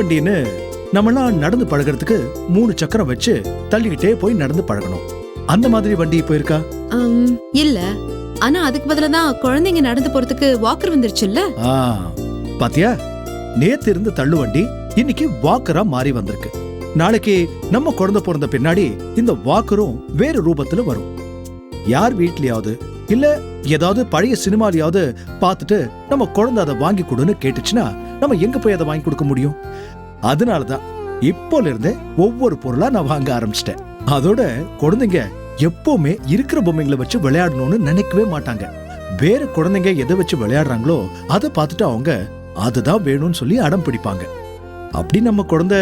நடவண்டின்னு நம்மளாம் நடந்து பழகுறதுக்கு மூணு சக்கரம் வச்சு தள்ளிக்கிட்டே போய் நடந்து பழகணும். அந்த மாதிரி வண்டி போயிருக்கா? ஆம், இல்ல. ஆனா அதுக்கு பதிலா தான் குழந்தைங்க நடந்து போறதுக்கு வாக்கர் வந்துருச்சுல்ல? ஆ பாத்தியா? நேத்து இருந்த தள்ளு வண்டி இன்னைக்கு வாக்கரா மாறி வந்திருக்கு. நாளைக்கு நம்ம குழந்தை பிறந்த பின்னாடி இந்த வாக்கரும் வேறு ரூபத்துல வரும். யார் வீட்லயாவது இல்ல ஏதாவது பழைய சினிமாலயாவது பார்த்துட்டு நம்ம குழந்தை அதை வாங்கி கொடுன்னு கேட்டுச்சுன்னா நம்ம எங்க போய் அதை வாங்கி கொடுக்க முடியும்? அதனாலதான் இப்போல இருந்தே ஒவ்வொரு பொருளா நான் வாங்க ஆரம்பிச்சிட்டேன். அதோட குழந்தைங்க எப்பவுமே இருக்கிற பொம்மைங்களை வச்சு விளையாடணும்னு நினைக்கவே மாட்டாங்க. வேற குழந்தைங்க எதை வச்சு விளையாடுறாங்களோ அதை பார்த்துட்டு அவங்க அதுதான் வேணும்னு சொல்லி அடம் பிடிப்பாங்க. அப்படி நம்ம குழந்தை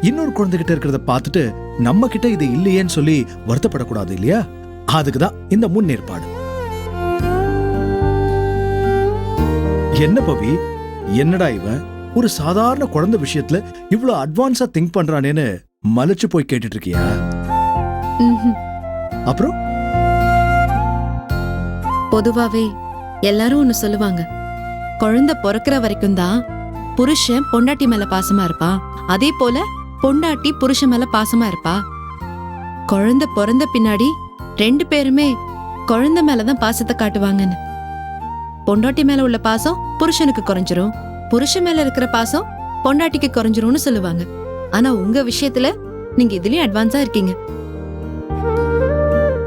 இன்னொரு குழந்தைகிட்ட இருக்கிறத பார்த்துட்டு நம்ம கிட்ட இது இல்லையேன்னு சொல்லி வருத்தப்படக்கூடாது இல்லையா? அதுக்கு தான் இந்த முன்னேற்பாடு. என்ன பவி? என்னடா இவன்? ஒரு சாதாரண குழந்தை விஷயத்துல இவ்ளோ அட்வான்ஸா திங்க் பண்றானேன்னு மலைச்சு போய் கேட்டுட்டு இருக்கியா. அப்புறம்? பொதுவாவே எல்லாரும் ஒண்ணு சொல்லுவாங்க. குழந்தை பிறக்கிற வரைக்கும் தான் புருஷன் பொண்டாட்டி மேல பாசமா இருப்பான் அதே போல பொண்டாட்டி புருஷன் மேல பாசமா இருப்பா. குழந்தை பிறந்த பின்னாடி ரெண்டு பேருமே குழந்தை மேலதான் பாசத்தை காட்டுவாங்கன்னு. பொண்டாட்டி மேல உள்ள பாசம் புருஷனுக்கு குறைஞ்சிரும். புருஷன் மேல இருக்கிற பாசம் பொண்டாட்டிக்கு குறைஞ்சிரும்னு சொல்லுவாங்க. ஆனா உங்க விஷயத்துல நீங்க இதுலயும் அட்வான்ஸா இருக்கீங்க.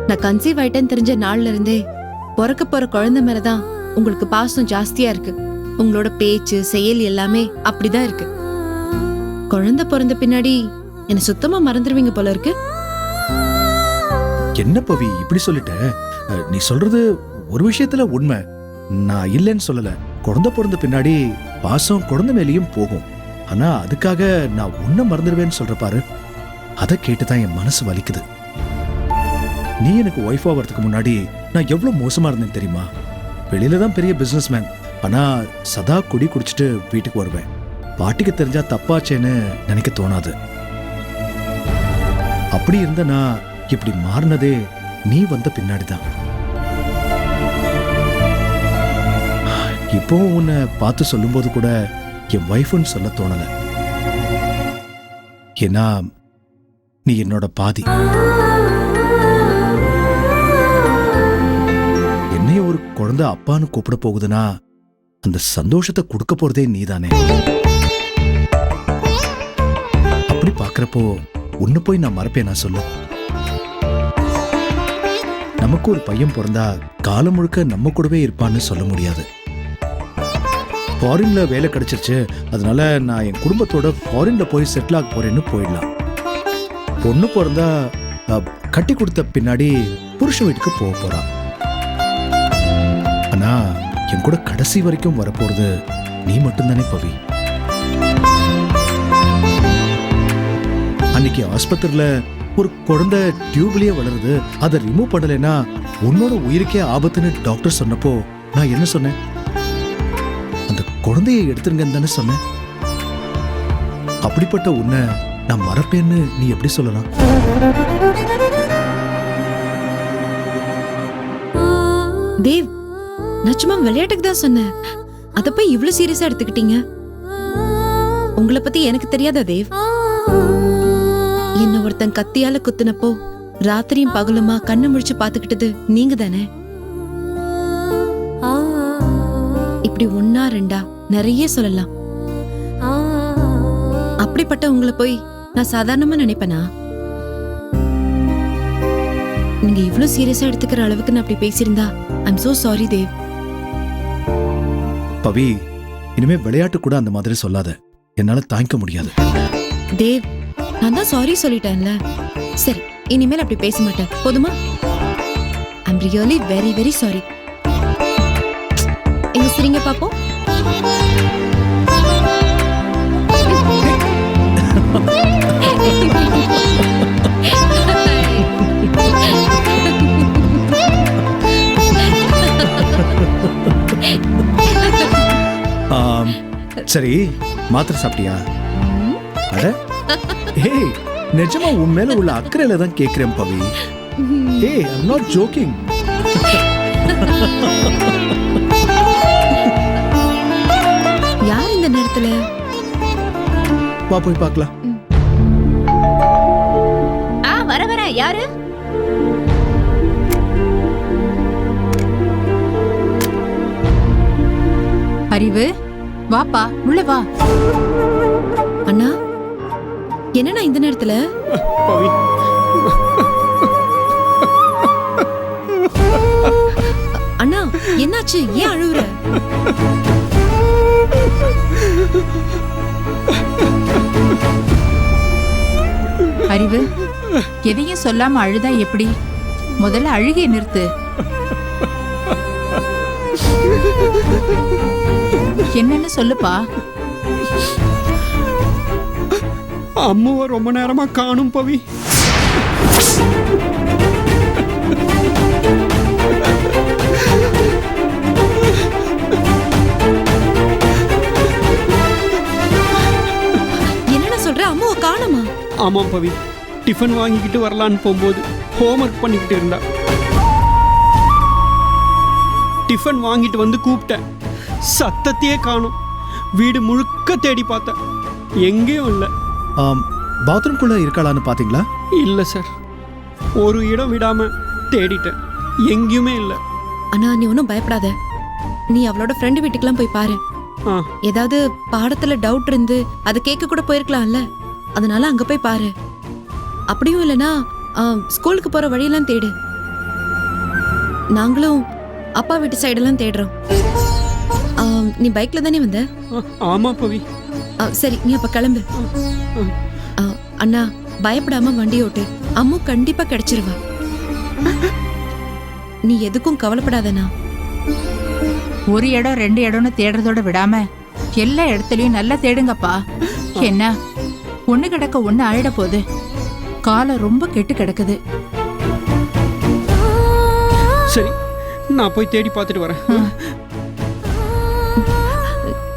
நான் கன்சீவ் ஆயிட்டேன்னு தெரிஞ்ச நாள்ல இருந்தே பிறக்க போற குழந்தை மேலதான் உங்களுக்கு பாசம் ஜாஸ்தியா இருக்கு. உங்களோட பேச்சு செயல் எல்லாமே அப்படிதான் இருக்கு. குழந்தை பிறந்த பின்னாடி என்ன சுத்தமா மறந்துடுவீங்க போல இருக்கு. என்ன பவி இப்படி சொல்லிட்ட? நீ சொல்றது ஒரு விஷயத்துல உண்மை. நான் இல்லைன்னு சொல்லல. குழந்தை பிறந்த பின்னாடி பாசம் குழந்தை மேலேயும் போகும். ஆனா அதுக்காக நான் உன்னை மறந்துடுவேன்னு சொல்ற பாரு. அதை கேட்டுதான் என் மனசு வலிக்குது. நீ எனக்கு ஒய்ஃப் ஆகிறதுக்கு முன்னாடி நான் எவ்வளவு மோசமா இருந்தேன் தெரியுமா? வெளியில தான் பெரிய பிசினஸ் மேன் ஆனா சதா குடி குடிச்சிட்டு வீட்டுக்கு வருவேன். பாட்டிக்கு தெரிஞ்சா தப்பாச்சேன்னு நினைக்க தோணாது. அப்படி இருந்த நான் இப்படி மாறினதே நீ வந்த பின்னாடிதான். இப்போ உன்னை பார்த்து சொல்லும்போது கூட என் ஒய்ஃப்னு சொல்ல தோணல. ஏன்னா நீ என்னோட பாதி. என்னைய ஒரு குழந்தை அப்பான்னு கூப்பிட போகுதுன்னா அந்த சந்தோஷத்தை கொடுக்க போறதே நீதானே. அப்படி பாக்குறப்போ உன்னை போய் நான் மறப்பேன் நான் சொல்லு. நமக்கு ஒரு பையன் பிறந்தா காலம் முழுக்க நம்ம கூடவே இருப்பான்னு சொல்ல முடியாது. ஃபாரின்ல வேலை கிடைச்சிருச்சு. அதனால நான் என் குடும்பத்தோட ஃபாரின்ல போய் செட்டில் ஆக போறேன்னு போயிடலாம். பொண்ணு பிறந்தா கட்டி கொடுத்த பின்னாடி புருஷ வீட்டுக்கு போக போறான். ஆனா என் கூட கடைசி வரைக்கும் வரப்போறது நீ மட்டும்தானே பவி. அன்னைக்கு ஆஸ்பத்திரியில ஒரு குழந்தை டியூப்லயே வளருது. அதை ரிமூவ் பண்ணலைன்னா உன்னோட உயிருக்கே ஆபத்துன்னு டாக்டர் சொன்னப்போ நான் என்ன சொன்னேன்? குழந்தையை எடுத்துருங்கன்னு தானே சொன்னேன். அப்படிப்பட்ட உன்னை நான் மறப்பேன்னு நீ எப்படி சொல்லலாம்? தேவ் நான் சும்மா விளையாட்டுக்கு தான் சொன்னேன். அதை போய் இவ்ளோ சீரியஸா எடுத்துக்கிட்டீங்க? உங்களை பத்தி எனக்கு தெரியாதா தேவ்? என்ன ஒருத்தன் கத்தியால குத்துனப்போ ராத்திரியும் பகலுமா கண்ணு முழிச்சு பாத்துக்கிட்டது நீங்க தானே இப்படி ஒன்னா ரெண்டா? நிறைய சொல்லலாம். அப்படிப்பட்ட உங்களை போய் நான் சாதாரணமா நினைப்பேனா? நீங்க இவ்ளோ சீரியஸா எடுத்துக்கிற அளவுக்கு நான் அப்படி பேசியிருந்தா I'm so sorry Dev Pavi இனிமே விளையாட்டு கூட அந்த மாதிரி சொல்லாத. என்னால தாங்கிக்க முடியாது. தேவ் நான் தான் சாரி சொல்லிட்டேன்ல. சரி இனிமேல் அப்படி பேச மாட்டேன். போதுமா? I'm really very very sorry எங்க சரிங்க பாப்போம். சரி மாத்திரை சாப்பிட்டியா? அட ஏய் நிஜமா உன் மேல உள்ள அக்கறையில தான் கேக்குறேன் பவி. ஏய் ஐம் நாட் ஜோக்கிங் நேரத்துல வா போய் பார்க்கலாம். ஆ வர வர. யாரு? அறிவு வாப்பா உள்ள வா. அண்ணா என்னண்ணா இந்த நேரத்துல? அண்ணா என்னாச்சு? ஏன் அழுவுற? அறிவு எதையும் சொல்லாம அழுதா எப்படி? முதல்ல அழுகை நிறுத்து. என்னன்னு சொல்லுப்பா. அம்மாவை ரொம்ப நேரமா காணும் பவி. ஆமாம் பவி டிஃபன் வாங்கிக்கிட்டு வரலான்னு போகும்போது ஹோம்ஒர்க் பண்ணிக்கிட்டு இருந்தா. டிஃபன் வாங்கிட்டு வந்து கூப்பிட்டேன். சத்தத்தையே காணும். வீடு முழுக்க தேடி பார்த்தேன். எங்கேயும் இல்லை. ஆம், பாத்ரூம்குள்ள இருக்காளான்னு பாத்தீங்களா இல்லை சார். ஒரு இடம் விடாம தேடிட்டேன். எங்கேயுமே இல்லை. அண்ணா நீ ஒன்றும் பயப்படாத. நீ அவளோட ஃப்ரெண்டு வீட்டுக்கெல்லாம் போய் பாரு. ஏதாவது பாடத்துல டவுட் இருந்து அதை கேட்க கூட போயிருக்கலாம்ல. அதனால அங்க போய் பாரு. அப்படியும் இல்லனா ஸ்கூலுக்கு போற வழியெல்லாம் தேடு. நாங்களும் அப்பா வீட்டு சைடெல்லாம் தேடுறோம். ஆ, நீ பைக்ல தானே வந்த? ஆ, ஆமாம் பவி. ஆ, சரி நீ அப்ப கிளம்பு. ஆ, அண்ணா பயப்படாம வண்டி ஓட்டு. அம்மு கண்டிப்பா கிடைச்சிருவா. நீ எதுக்கும் கவலைப்படாதண்ணா. ஒரு இடம் ரெண்டு இடம்னு தேடுறதோட விடாம எல்லா இடத்துலயும் நல்லா தேடுங்கப்பா. என்ன? ஒண்ணு கிடக்க ஒண்ணு ஆயிட போகுது. காலம் ரொம்ப கெட்டு கிடக்குது. சரி நான் போய் தேடி பார்த்துட்டு வரேன்.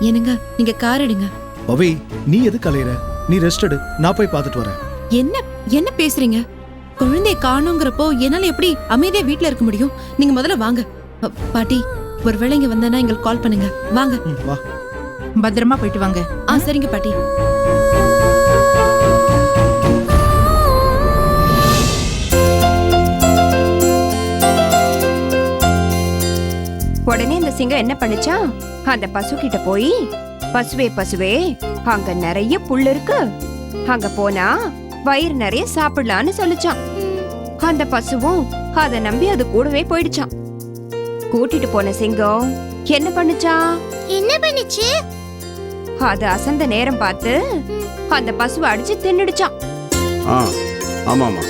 என்னங்க நீங்க கார் எடுங்க. பவி நீ எது கலையிற நீ ரெஸ்ட் எடு நான் போய் பார்த்துட்டு வரேன். என்ன என்ன பேசுறீங்க? குழந்தைய காணுங்கிறப்போ என்னால எப்படி அமைதியா வீட்ல இருக்க முடியும்? நீங்க முதல்ல வாங்க. பாட்டி ஒருவேளை இங்க வந்தேன்னா எங்களுக்கு கால் பண்ணுங்க. வாங்க. வா. பத்திரமா போயிட்டு வாங்க. ஆ சரிங்க பாட்டி. உடனே இந்த சிங்கம் என்ன பண்ணுச்சா? அந்த பசு கிட்ட போய் பசுவே பசுவே அங்க நிறைய புல் இருக்கு. அங்க போனா வயிறு நிறைய சாப்பிடலான்னு சொல்லுச்சான். அந்த பசுவும் அத நம்பி அது கூடவே போயிடுச்சான். கூட்டிட்டு போன சிங்கம் என்ன பண்ணுச்சா? என்ன பண்ணுச்சு? அது அசந்த நேரம் பார்த்து அந்த பசுவை அடிச்சு தின்னுடுச்சான். ஆ ஆமாம்மா.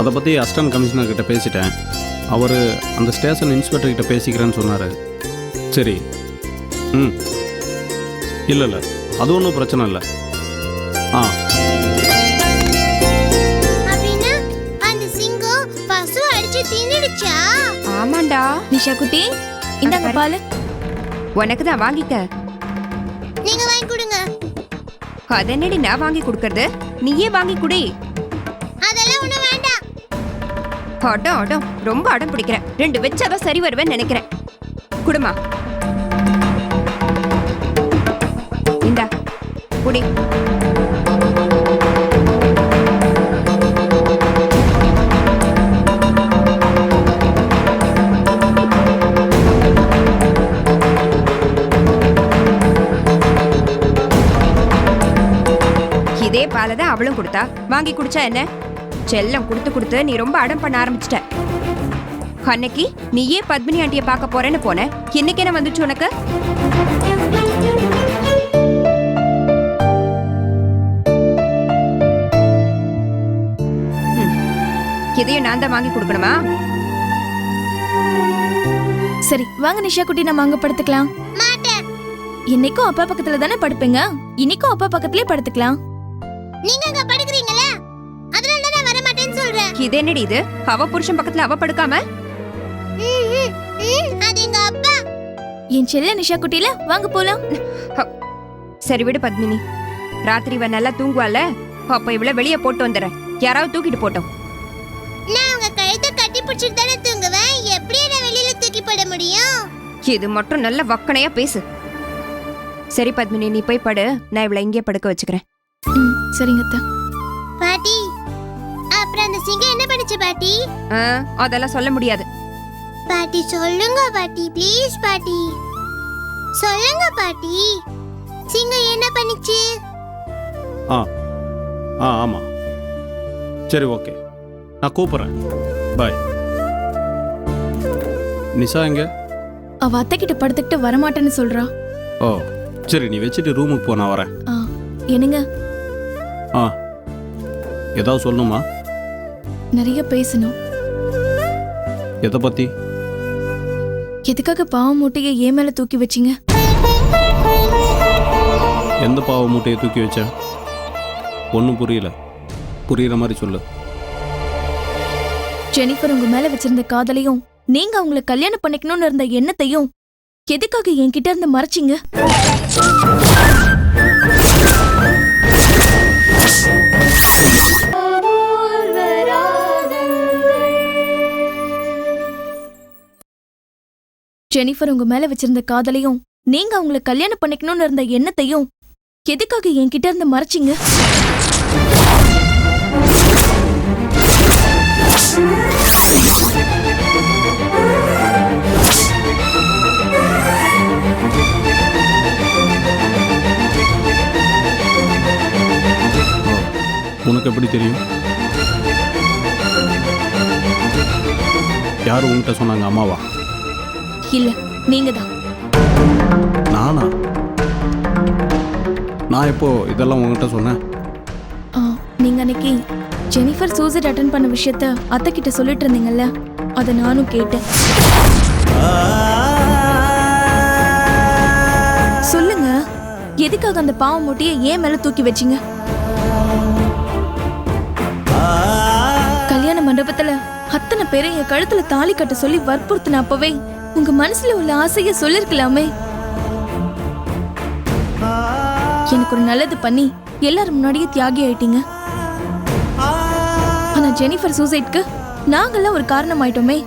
அதை பற்றி அசிஸ்டன்ட் கமிஷனர் கிட்ட பேசிட்டேன். அவர் அந்த ஸ்டேஷன் இன்ஸ்பெக்டர் கிட்ட பேசிக்கிறேன்னு சொன்னார். சரி. ம். இல்லை இல்லை. அது ஒன்றும் பிரச்சனை இல்லை. ஆ. ஆமாண்டா. நிஷா குட்டி இந்தாங்க பாலு. உனக்கு தான் வாங்கிக்க நீங்க வாங்கி கொடுங்க. அதென்னடி நான் வாங்கி கொடுக்கறது? நீயே வாங்கி குடி. அதெல்லாம் ஒண்ணு வேண்டாம். அடம் அடம் ரொம்ப அடம் பிடிக்கிறேன். ரெண்டு வச்சாதான் சரி வருவேன் நினைக்கிறேன். குடுமா. இந்தா குடி. இதே பாலை தான் அவளும் கொடுத்தா. வாங்கி குடிச்சா என்ன? செல்லம் கொடுத்து கொடுத்து நீ ரொம்ப அடம் பண்ண ஆரம்பிச்சிட்ட. அன்னைக்கு நீயே பத்மினி ஆண்டிய பார்க்க போறேன்னு போன. இன்னைக்கு என்ன வந்துச்சு உனக்கு. இதையும் நான் தான் வாங்கி கொடுக்கணுமா? சரி வாங்க நிஷா குட்டி நம்ம அங்க படுத்துக்கலாம். மாட்டேன். இன்னைக்கும் அப்பா பக்கத்துல தானே படுப்பீங்க? இன்னைக்கும் அப்பா பக்கத்துலயே படுத்துக்கலாம். நீங்க அங்க படுக்கிறீங்களா? அதனால தான் நான் வர மாட்டேன்னு சொல்றேன். இது என்னடி இது? அவ புருஷன் பக்கத்துல அவ படுக்காம? என் செல்ல நிஷா குட்டில வாங்க போலாம். சரி விடு பத்மினி. ராத்திரி இவ நல்லா தூங்குவால அப்ப இவள வெளியே போட்டு வந்துடுறேன். யாராவது தூக்கிட்டு போட்டோம். நான் உங்க கழுத்தை கட்டி பிடிச்சிட்டு தானே தூங்குவேன். எப்படி என்ன வெளியில தூக்கி போட முடியும்? இது மட்டும் நல்ல வக்கனையா பேசு. சரி பத்மினி நீ போய் படு. நான் இவளை இங்கே படுக்க வச்சுக்கிறேன். சரிங்க அத்தை. பாட்டி அப்புறம் அந்த சிங்கம் என்ன பண்ணுச்சு பாட்டி? ஆ, அதெல்லாம் சொல்ல முடியாது. பாட்டி சொல்லுங்க பாட்டி ப்ளீஸ் பாட்டி. சொல்லுங்க பாட்டி. சிங்கம் என்ன பண்ணுச்சு? ஆ ஆ ஆமாம் சரி ஓகே. நான் கூப்பிட்றேன். பாய். நிஷா எங்க? அவ அத்தை கிட்ட படுத்துக்கிட்டு வரமாட்டேன்னு சொல்றா. ஓ சரி நீ வச்சுட்டு ரூமுக்கு போ நான் வரேன். ஆ என்னங்க? ஆ ஏதாவது சொல்லணுமா? நிறைய பேசணும். எதை பற்றி எதுக்காக பாவம் மூட்டையை ஏன் மேல தூக்கி வச்சீங்க? எந்த பாவ மூட்டையை தூக்கி வச்ச? ஒன்றும் புரியல. புரியுற மாதிரி சொல்லு. ஜெனிஃபர் உங்க மேல வச்சிருந்த காதலையும் நீங்க அவங்கள கல்யாணம் பண்ணிக்கணும்னு இருந்த எண்ணத்தையும் எதுக்காக என்கிட்ட இருந்து மறைச்சிங்க? ஜெனிஃபர் உங்க மேல வச்சிருந்த காதலையும் நீங்க அவங்கள கல்யாணம் பண்ணிக்கணும்னு இருந்த எண்ணத்தையும் எதுக்காக என்கிட்ட இருந்து மறைச்சிங்க? உனக்கு எப்படி தெரியும்? யார் உன்கிட்ட சொன்னாங்க அம்மாவா? இல்ல நீங்க தான் நானா? நான் இப்போ இதெல்லாம் உன்கிட்ட சொன்னேன்? ஆ, நீங்க அன்னைக்கு ஜெனிஃபர் சூசைட் அட்டன் பண்ண விஷயத்த அத்தை கிட்ட சொல்லிட்டு இருந்தீங்கல்ல அதை நானும் கேட்டேன். சொல்லுங்க எதுக்காக அந்த பாவ மூட்டையை ஏன் மேல தூக்கி வச்சீங்க? கல்யாண மண்டபத்துல அத்தனை பேரை என் கழுத்துல தாலி கட்ட சொல்லி வற்புறுத்தின அப்பவே உங்க மனசுல உள்ள ஆசைய சொல்லிருக்கலாமே. எனக்கு ஒரு நல்லது பண்ணி எல்லாரும் முன்னாடியே தியாகி ஆயிட்டீங்க. ஆனா ஜெனிஃபர் சூசைட்க்கு நாங்கெல்லாம் ஒரு காரணம் ஆயிட்டோமே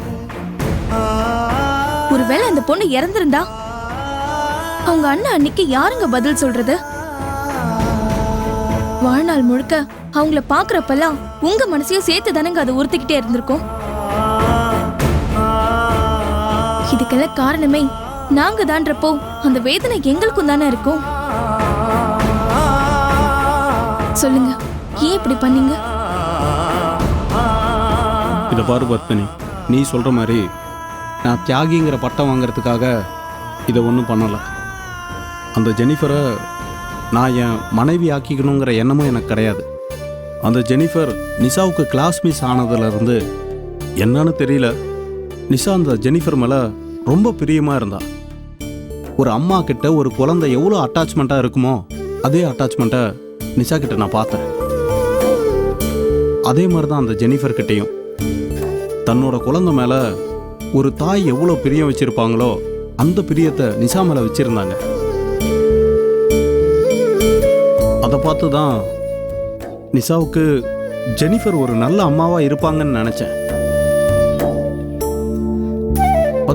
ஒருவேளை அந்த பொண்ணு இறந்திருந்தா அவங்க அண்ணா அன்னைக்கு யாருங்க பதில் சொல்றது? வாழ்நாள் முழுக்க அவங்கள பாக்குறப்பெல்லாம் உங்க மனசையும் சேர்த்து தானேங்க அதை உறுத்திக்கிட்டே இருந்திருக்கும்? இதுக்கெல்லாம் காரணமே நாங்க தான்றப்போ அந்த வேதனை எங்களுக்கும் தானே இருக்கும். சொல்லுங்க ஏன் இப்படி பண்ணீங்க? இதை பாரு பத்மினி நீ சொல்கிற மாதிரி நான் தியாகிங்கிற பட்டம் வாங்குறதுக்காக இதை ஒன்றும் பண்ணலை. அந்த ஜெனிஃபரை நான் என் மனைவி ஆக்கிக்கணுங்கிற எண்ணமும் எனக்கு கிடையாது. அந்த ஜெனிஃபர் நிஷாவுக்கு கிளாஸ் மிஸ் ஆனதுலேருந்து என்னன்னு தெரியல. நிஷா அந்த ஜெனிஃபர் மேலே ரொம்ப பிரியமாக இருந்தா. ஒரு அம்மா கிட்ட ஒரு குழந்தை எவ்வளோ அட்டாச்மெண்ட்டாக இருக்குமோ அதே அட்டாச்மெண்ட்டை நிஷா கிட்ட நான் பார்த்தேன். அதே மாதிரி தான் அந்த ஜெனிஃபர் கிட்டேயும். தன்னோட குழந்தை மேலே ஒரு தாய் எவ்வளோ பிரியம் வச்சுருப்பாங்களோ அந்த பிரியத்தை நிஷா மேலே வச்சிருந்தாங்க. அதை பார்த்து தான் நிஷாவுக்கு ஜெனிஃபர் ஒரு நல்ல அம்மாவாக இருப்பாங்கன்னு நினச்சேன்.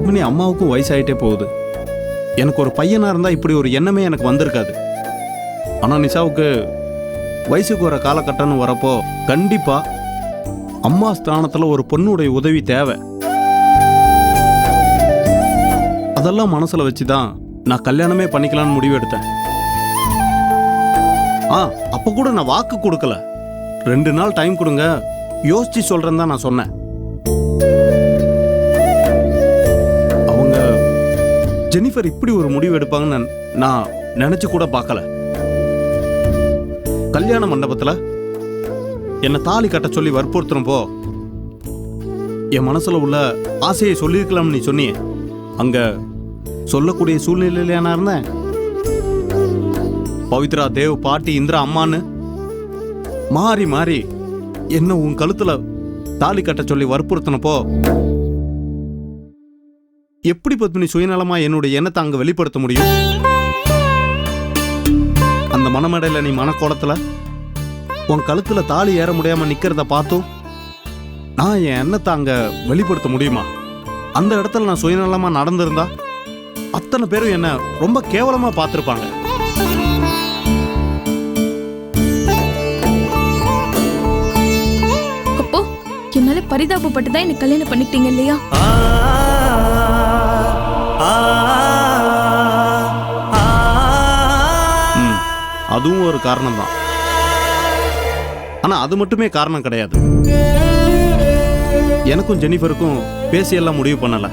பத்மினி அம்மாவுக்கும் வயசாயிட்டே போகுது. எனக்கு ஒரு பையனாக இருந்தால் இப்படி ஒரு எண்ணமே எனக்கு வந்திருக்காது. ஆனால் நிஷாவுக்கு வயசுக்கு வர காலகட்டம்னு வரப்போ கண்டிப்பாக அம்மா ஸ்தானத்தில் ஒரு பொண்ணுடைய உதவி தேவை. அதெல்லாம் மனசில் வச்சு தான் நான் கல்யாணமே பண்ணிக்கலாம்னு முடிவு எடுத்தேன் ஆ அப்போ கூட நான் வாக்கு கொடுக்கல. ரெண்டு நாள் டைம் கொடுங்க. யோசித்து சொல்கிறேன்னு தான் நான் சொன்னேன். ஜெனிஃபர் இப்படி ஒரு முடிவு எடுப்பாங்கன்னு நான்- நினச்சி நினைச்சு கூட பார்க்கல. கல்யாண மண்டபத்தில் என்னை தாலி கட்ட சொல்லி வற்புறுத்துறப்போ என் மனசில் உள்ள ஆசையை சொல்லியிருக்கலாம்னு நீ சொன்னியே. அங்கே சொல்லக்கூடிய சூழ்நிலையில நான் இருந்தேன். பவித்ரா தேவ் பாட்டி இந்திரா அம்மான்னு மாறி மாறி என்ன உன் கழுத்தில் தாலி கட்ட சொல்லி வற்புறுத்தினப்போ எப்படி பத்மினி சுயநலமா என்னுடைய எண்ணத்தை அங்க வெளிப்படுத்த முடியும்? அந்த மனமடையில நீ மனக்கோலத்துல உன் கழுத்துல தாலி ஏற முடியாம நிக்கிறத பார்த்தும் நான் என் எண்ணத்தை அங்க வெளிப்படுத்த முடியுமா? அந்த இடத்துல நான் சுயநலமா நடந்திருந்தா அத்தனை பேரும் என்ன ரொம்ப கேவலமா பார்த்துருப்பாங்க. அப்போ என் பரிதாபப்பட்டு தான் என்னை கல்யாணம் பண்ணிக்கிட்டீங்க இல்லையா? அதுவும் ஒரு காரணம் தான் ஆனால் அது மட்டுமே காரணம் கிடையாது. எனக்கும் ஜெனிஃபருக்கும் பேசியெல்லாம் முடிவு பண்ணலை.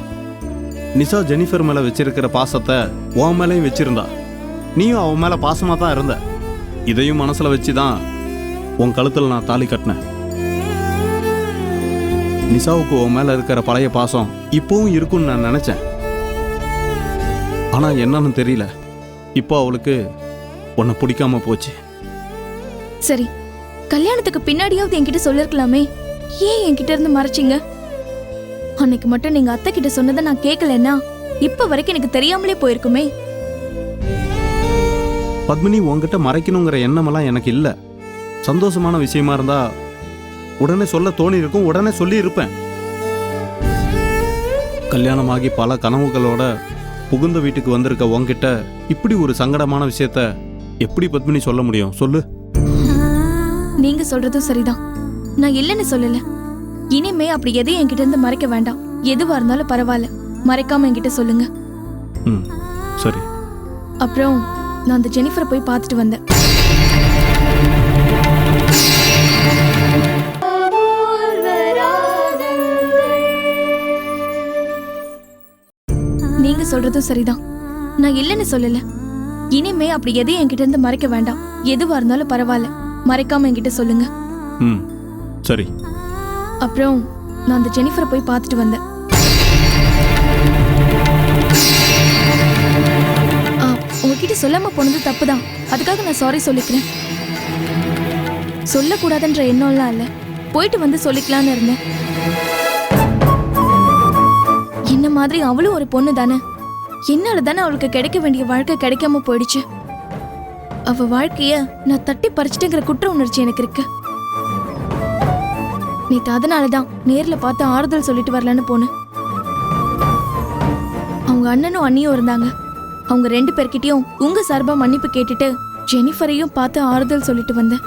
நிஷா ஜெனிஃபர் மேலே வச்சிருக்கிற பாசத்தை உன் மேலேயும் வச்சிருந்தா. நீயும் அவன் மேலே பாசமாக தான் இருந்த. இதையும் மனசில் வச்சு தான் உன் கழுத்தில் நான் தாலி கட்டினேன். நிஷாவுக்கு உன் மேலே இருக்கிற பழைய பாசம் இப்போவும் இருக்கும்னு நான் நினச்சேன். ஆனால் என்னன்னு தெரியல. இப்போ அவளுக்கு உன்னை பிடிக்காம போச்சு. சரி கல்யாணத்துக்கு பின்னாடியாவது என்கிட்ட சொல்லிருக்கலாமே. ஏன் என்கிட்ட இருந்து மறைச்சிங்க? அன்னைக்கு மட்டும் நீங்க அத்தை கிட்ட சொன்னதை நான் கேட்கலன்னா இப்ப வரைக்கும் எனக்கு தெரியாமலே போயிருக்குமே. பத்மினி உன்கிட்ட மறைக்கணுங்கிற எண்ணமெல்லாம் எனக்கு இல்லை. சந்தோஷமான விஷயமா இருந்தா உடனே சொல்ல தோணி இருக்கும் உடனே சொல்லி இருப்பேன் கல்யாணமாகி பல கனவுகளோட புகுந்த வீட்டுக்கு வந்திருக்க உன்கிட்ட இப்படி ஒரு சங்கடமான விஷயத்த எப்படி பத்மினி சொல்ல முடியும்? சொல்லு. நீங்க சொல்றதும் சரிதான். நான் இல்லைன்னு சொல்லல. இனிமே அப்படி எதையும் என்கிட்ட இருந்து மறைக்க வேண்டாம். எதுவா இருந்தாலும் பரவாயில்ல. மறைக்காம என்கிட்ட சொல்லுங்க. ம் சரி. அப்புறம் நான் அந்த ஜெனிஃபரை போய் பார்த்துட்டு வந்தேன். சொல்றதும் சரிதான். நான் இல்லைன்னு சொல்லல. இனிமே அப்படி எதையும் என்கிட்ட இருந்து மறைக்க வேண்டாம். எதுவா இருந்தாலும் பரவாயில்ல. மறைக்காம என்கிட்ட சொல்லுங்க. ம் சரி. அப்புறம் நான் அந்த ஜெனிஃபரை போய் பார்த்துட்டு வந்தேன். ஆ, உங்ககிட்ட சொல்லாம போனது தப்புதான். அதுக்காக நான் சாரி சொல்லிக்கிறேன். சொல்லக்கூடாதுன்ற எண்ணம்லாம் இல்ல. போயிட்டு வந்து சொல்லிக்கலாம்னு இருந்தேன். என்ன மாதிரி அவளும் ஒரு பொண்ணு தானே என்னால தானே அவளுக்கு கிடைக்க வேண்டிய வாழ்க்கை கிடைக்காம போயிடுச்சு? அவ வாழ்க்கைய நான் தட்டி பறிச்சிட்டேங்கிற குற்ற உணர்ச்சி எனக்கு இருக்கு. நேத்து அதனாலதான் நேர்ல பார்த்து ஆறுதல் சொல்லிட்டு வரலான்னு போனேன். அவங்க அண்ணனும் அண்ணியும் இருந்தாங்க. அவங்க ரெண்டு பேர்கிட்டயும் உங்க சார்பா மன்னிப்பு கேட்டுட்டு ஜெனிஃபரையும் பார்த்து ஆறுதல் சொல்லிட்டு வந்தேன்.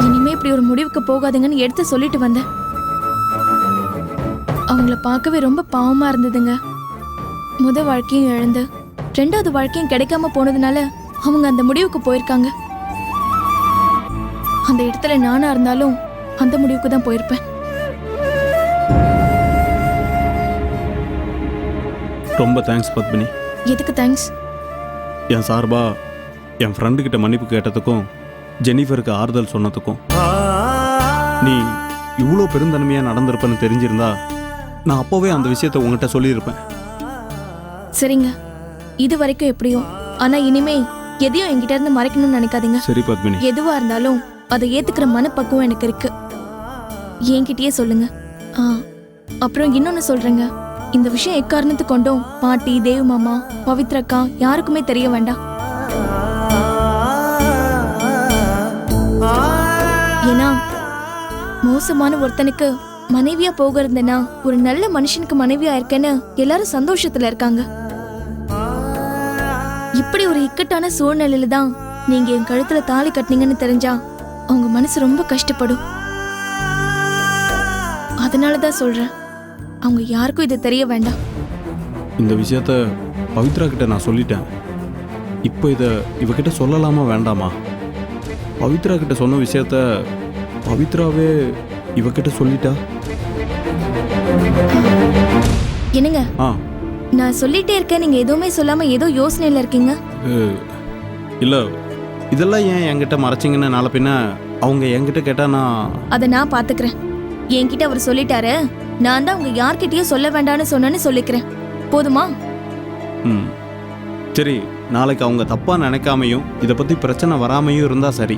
இனிமே இப்படி ஒரு முடிவுக்கு போகாதுங்கன்னு எடுத்து சொல்லிட்டு வந்தேன். அவங்கள பார்க்கவே ரொம்ப பாவமா இருந்ததுங்க. முத வாழ்க்கையும் இழந்து ரெண்டாவது வாழ்க்கையும் கிடைக்காம போனதுனால அவங்க அந்த முடிவுக்கு போயிருக்காங்க. அந்த இடத்துல நானா இருந்தாலும் அந்த முடிவுக்கு தான் போயிருப்பேன். ரொம்ப தேங்க்ஸ் பத்மினி. எதுக்கு தேங்க்ஸ் என் சார்பா என் ஃப்ரெண்டு கிட்ட மன்னிப்பு கேட்டதுக்கும் ஜெனிஃபருக்கு ஆறுதல் சொன்னதுக்கும். நீ இவ்வளோ பெருந்தன்மையாக நடந்திருப்பேன்னு தெரிஞ்சிருந்தா நான் அப்போவே அந்த விஷயத்தை உங்ககிட்ட சொல்லியிருப்பேன். சரிங்க. இது வரைக்கும் எப்படியோ. ஆனா இனிமே எதையும் என்கிட்ட இருந்து மறைக்கணும்னு நினைக்காதீங்க. சரி பத்மினி. எதுவா இருந்தாலும் அதை ஏத்துக்கிற மனப்பக்குவம் எனக்கு இருக்கு. என்கிட்டயே சொல்லுங்க. ஆ அப்புறம் இன்னொன்னு சொல்றேங்க. இந்த விஷயம் எக்காரணத்து கொண்டும் பாட்டி தேவ் மாமா பவித்ரக்கா யாருக்குமே தெரிய வேண்டாம். ஏன்னா மோசமான ஒருத்தனுக்கு மனைவியா போகிறதுனா ஒரு நல்ல மனுஷனுக்கு மனைவியா இருக்கேன்னு எல்லாரும் சந்தோஷத்துல இருக்காங்க. இப்படி ஒரு இக்கட்டான சூழ்நிலையில தான் நீங்க என் கழுத்துல தாலி கட்டினீங்கன்னு தெரிஞ்சா அவங்க மனசு ரொம்ப கஷ்டப்படும். அதனால தான் சொல்றேன் அவங்க யாருக்கும் இது தெரிய வேண்டாம். இந்த விஷயத்த பவித்ரா கிட்ட நான் சொல்லிட்டேன். இப்போ இதை இவகிட்ட சொல்லலாமா வேண்டாமா? பவித்ரா கிட்ட சொன்ன விஷயத்த பவித்ராவே இவகிட்ட சொல்லிட்டா? என்னங்க? ஆ. நான் சொல்லிட்டே இருக்கேன் நீங்க எதுவுமே சொல்லாம ஏதோ யோசனையில இருக்கீங்க? இல்லை இதெல்லாம் ஏன் என்கிட்ட மறைச்சிங்கன்னு நாளை பின்ன அவங்க என்கிட்ட கேட்டால் நான் அதை நான் பாத்துக்கிறேன். என்கிட்ட அவர் சொல்லிட்டாரு. நான் தான் உங்க யார்கிட்டயும் சொல்ல வேண்டாம்னு சொன்னேன்னு சொல்லிக்கிறேன். போதுமா? ம். சரி நாளைக்கு அவங்க தப்பாக நினைக்காமையும் இதை பற்றி பிரச்சனை வராமையும் இருந்தால் சரி.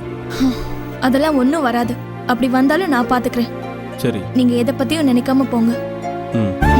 அதெல்லாம் ஒன்றும் வராது. அப்படி வந்தாலும் நான் பாத்துக்கிறேன். சரி. நீங்க எதை பத்தியும் நினைக்காம போங்க. ம்.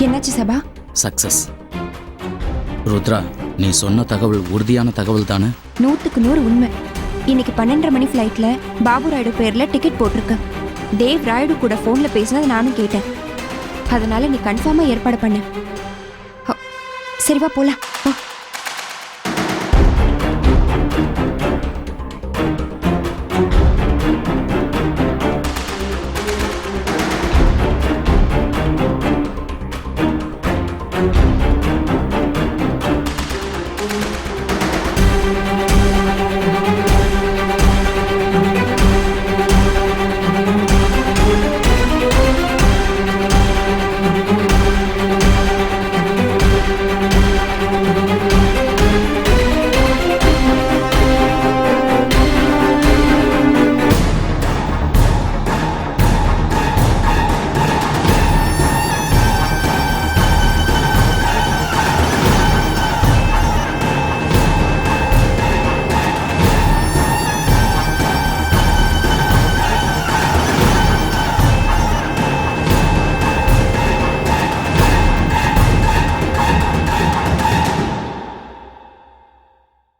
என்னாச்சு சபா? சக்சஸ். ருத்ரா நீ சொன்ன தகவல் உறுதியான தகவல் தானே? நூத்துக்கு நூறு உண்மை. இன்னைக்கு பன்னெண்டரை மணி ஃப்ளைட்ல பாபு ராயுடு பேர்ல டிக்கெட் போட்டிருக்கேன் தேவ் ராயுடு கூட ஃபோன்ல பேசினது நானும் கேட்டேன். அதனால நீ கன்ஃபார்மா ஏற்பாடு பண்ண. ஹ, சரி வா போலாம்.